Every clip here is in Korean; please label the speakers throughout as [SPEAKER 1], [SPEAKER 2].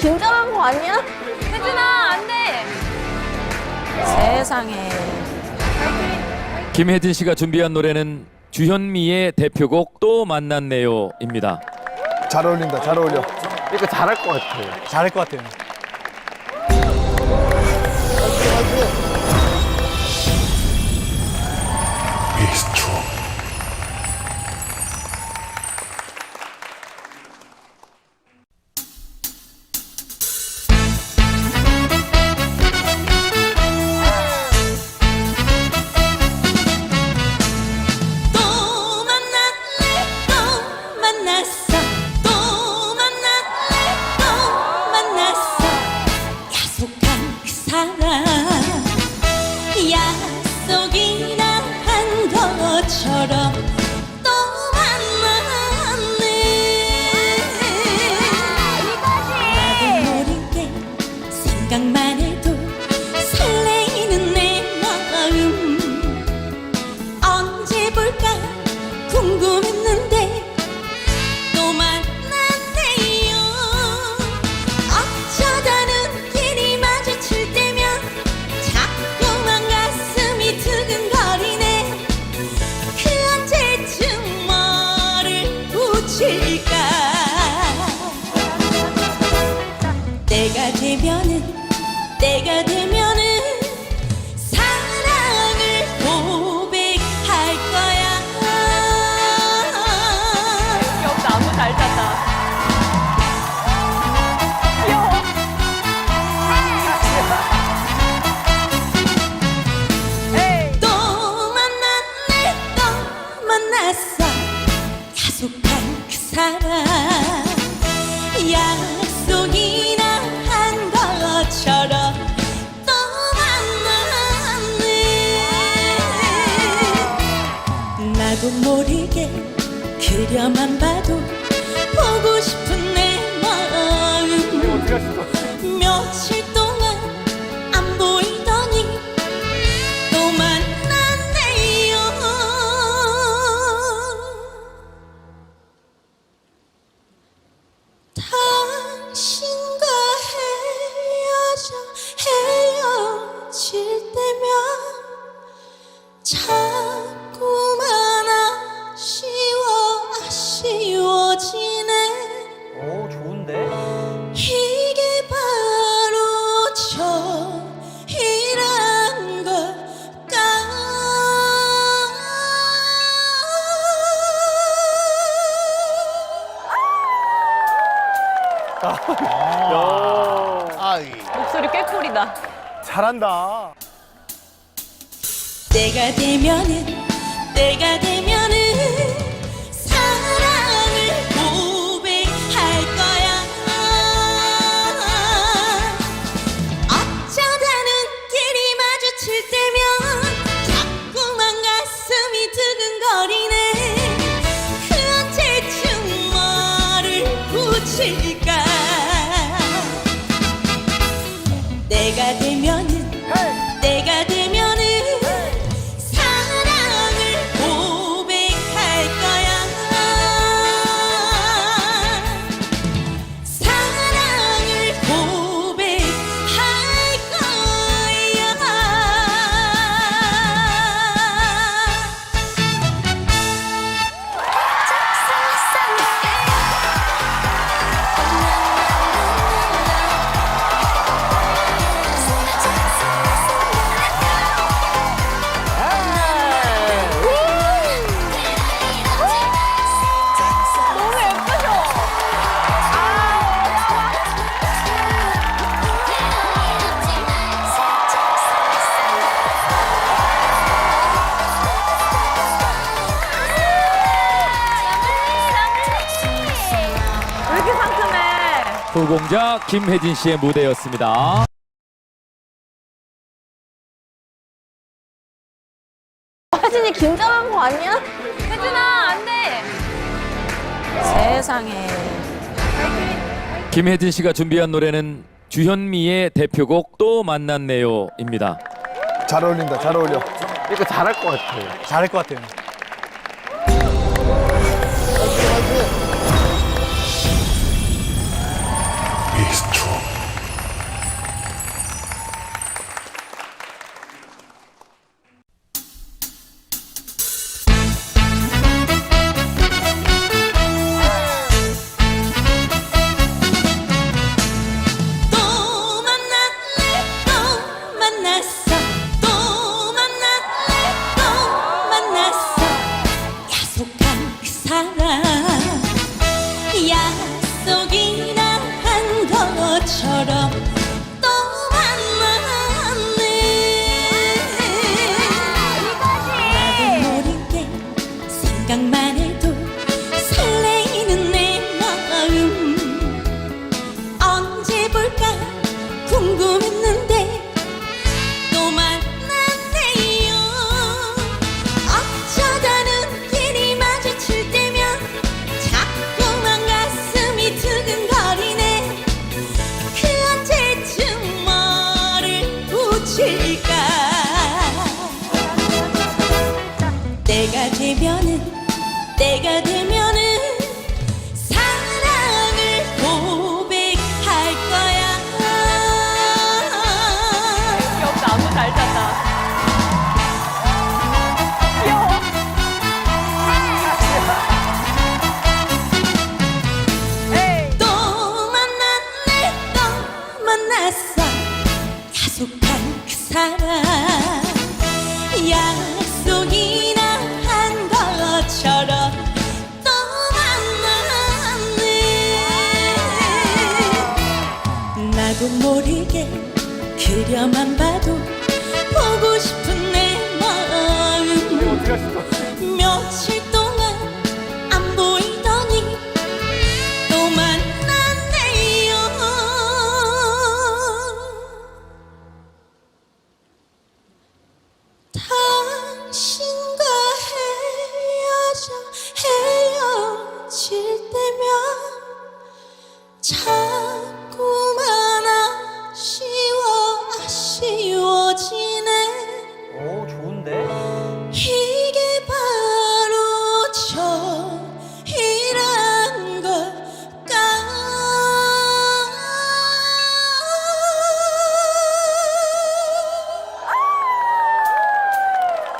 [SPEAKER 1] 긴장한 거 아니야?
[SPEAKER 2] 혜진아 안 돼.
[SPEAKER 1] 세상에.
[SPEAKER 3] 김혜진 씨가 준비한 노래는 주현미의 대표곡 또 만났네요입니다.
[SPEAKER 4] 잘 어울린다, 잘 어울려.
[SPEAKER 5] 이거 잘할 것 같아.
[SPEAKER 6] 잘할 것 같아요.
[SPEAKER 7] Dokundum
[SPEAKER 2] 목소리 꾀꼬리다.
[SPEAKER 4] 잘한다.
[SPEAKER 7] 때가 되면은 때가 되면은 때가 되면
[SPEAKER 3] 김혜진 씨의 무대였습니다.
[SPEAKER 1] 혜진이 긴장한 거 아니야?
[SPEAKER 2] 혜진아 안 돼.
[SPEAKER 1] 세상에.
[SPEAKER 3] 김혜진 씨가 준비한 노래는 주현미의 대표곡 또 만났네요입니다.
[SPEAKER 4] 잘 어울린다, 잘 어울려.
[SPEAKER 5] 이거 잘할 것 같아.
[SPEAKER 6] 잘할 것 같아요.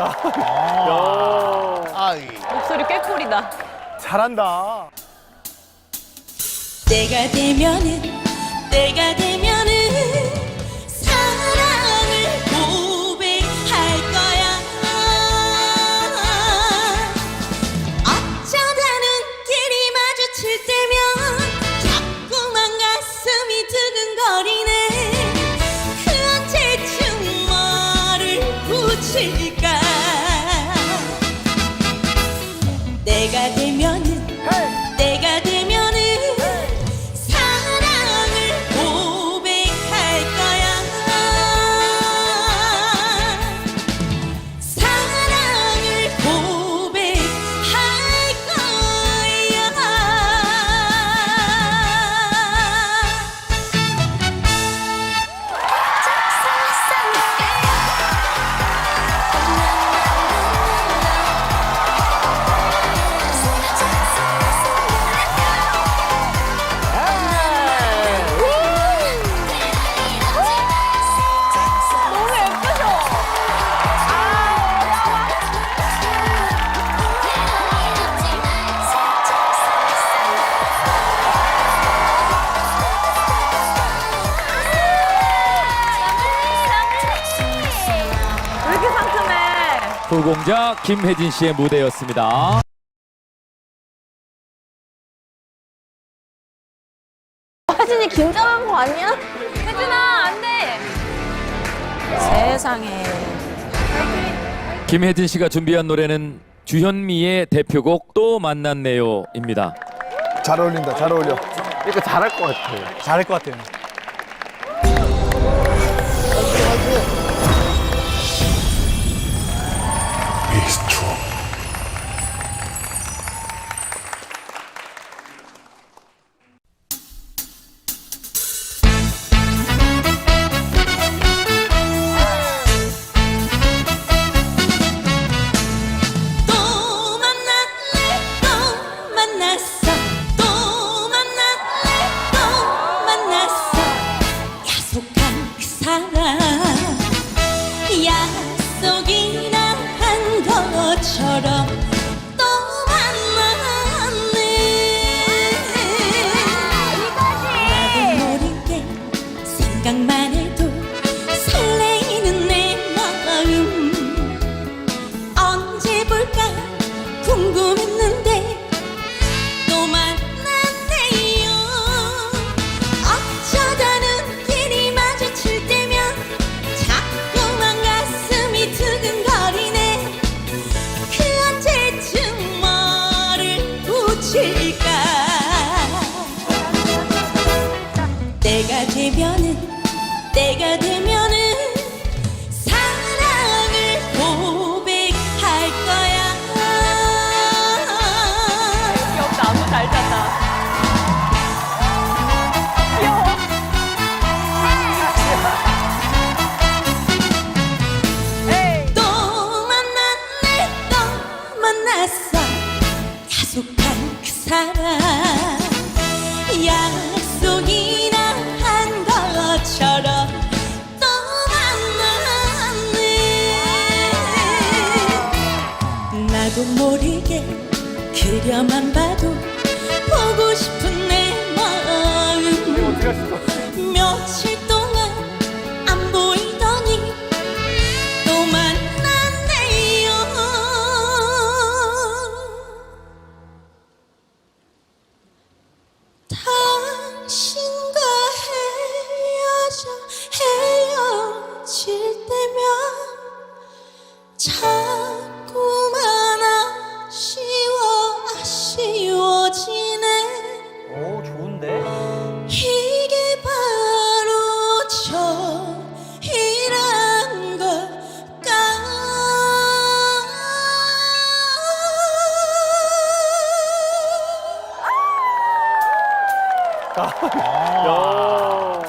[SPEAKER 5] 아, 아.
[SPEAKER 8] 목소리 꽤꼬리다.
[SPEAKER 4] 잘한다.
[SPEAKER 5] 때가 되면은 때가 되면
[SPEAKER 8] got
[SPEAKER 3] 노공자 김혜진 씨의 무대였습니다.
[SPEAKER 9] 혜진이 긴장한 거 아니야?
[SPEAKER 8] 혜진아 안 돼.
[SPEAKER 9] 세상에.
[SPEAKER 3] 김혜진 씨가 준비한 노래는 주현미의 대표곡 또 만났네요입니다.
[SPEAKER 4] 잘 어울린다. 잘 어울려.
[SPEAKER 10] 그러니까
[SPEAKER 7] 잘할 것 같아요. 잘할 것 같아요.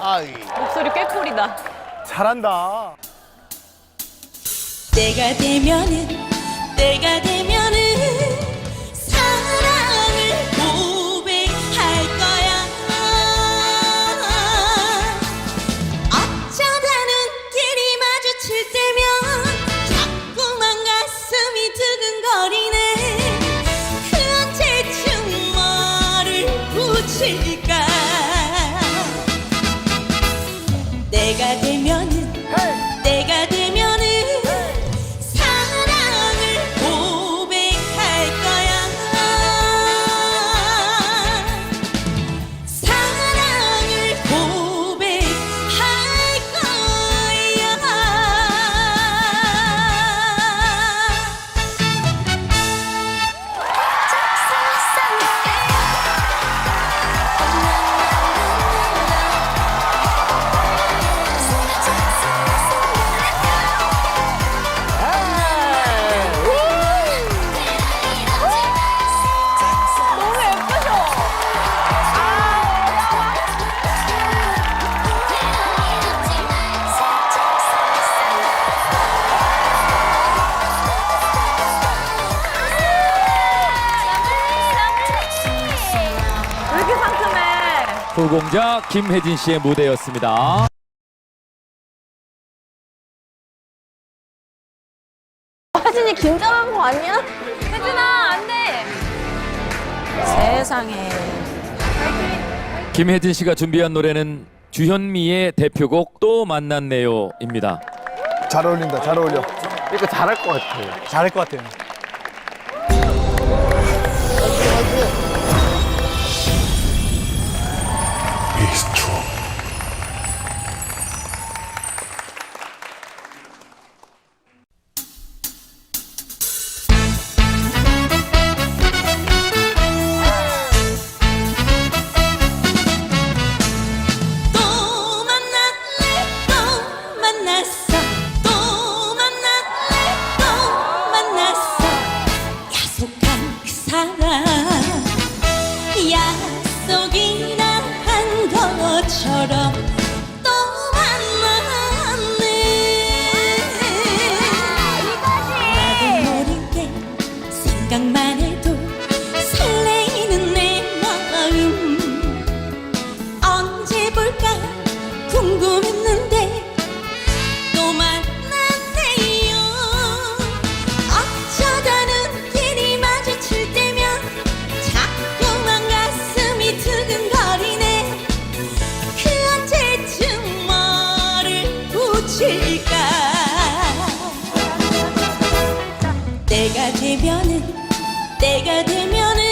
[SPEAKER 7] 아이.
[SPEAKER 2] 목소리 꽤 꿀이다.
[SPEAKER 4] 잘한다.
[SPEAKER 7] 때가 되면은 때가 되면 때가 되면
[SPEAKER 3] 노공자 김혜진 씨의 무대였습니다.
[SPEAKER 1] 혜진이 긴장한 거 아니야?
[SPEAKER 2] 혜진아 안돼.
[SPEAKER 1] 세상에.
[SPEAKER 3] 김혜진 씨가 준비한 노래는 주현미의 대표곡 또 만났네요입니다.
[SPEAKER 4] 잘 어울린다. 잘 어울려.
[SPEAKER 5] 이거 잘할 것 같아요.
[SPEAKER 6] 잘할 것 같아요.
[SPEAKER 7] 해변은 때가 되면은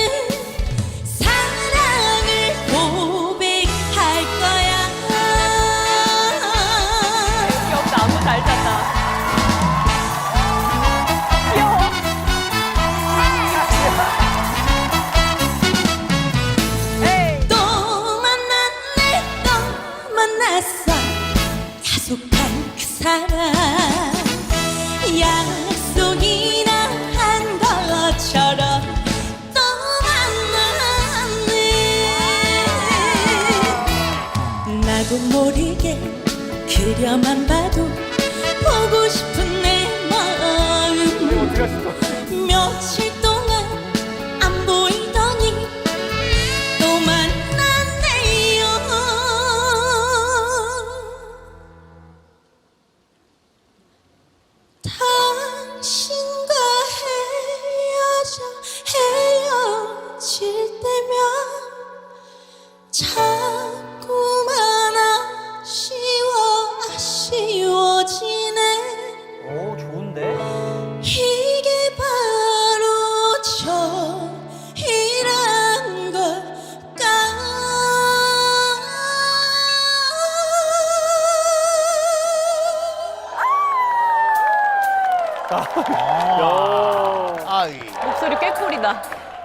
[SPEAKER 7] 아. 아.
[SPEAKER 4] 아이.
[SPEAKER 2] 목소리 꽤 꿀이다.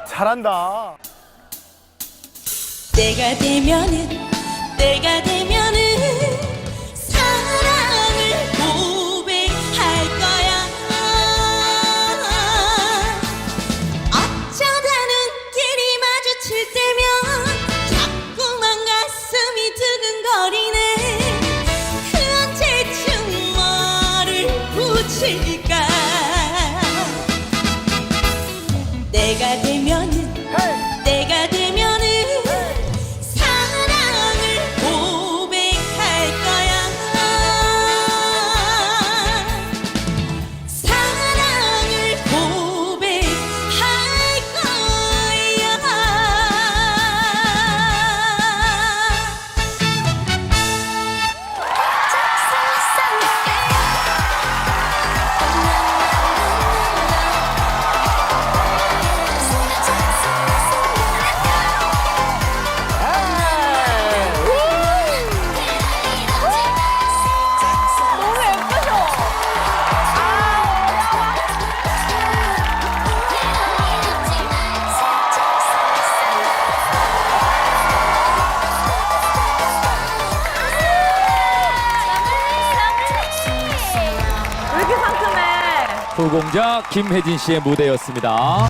[SPEAKER 4] 잘한다.
[SPEAKER 7] 때가 되면은 때가 되면
[SPEAKER 3] 노공자 김혜진 씨의 무대였습니다.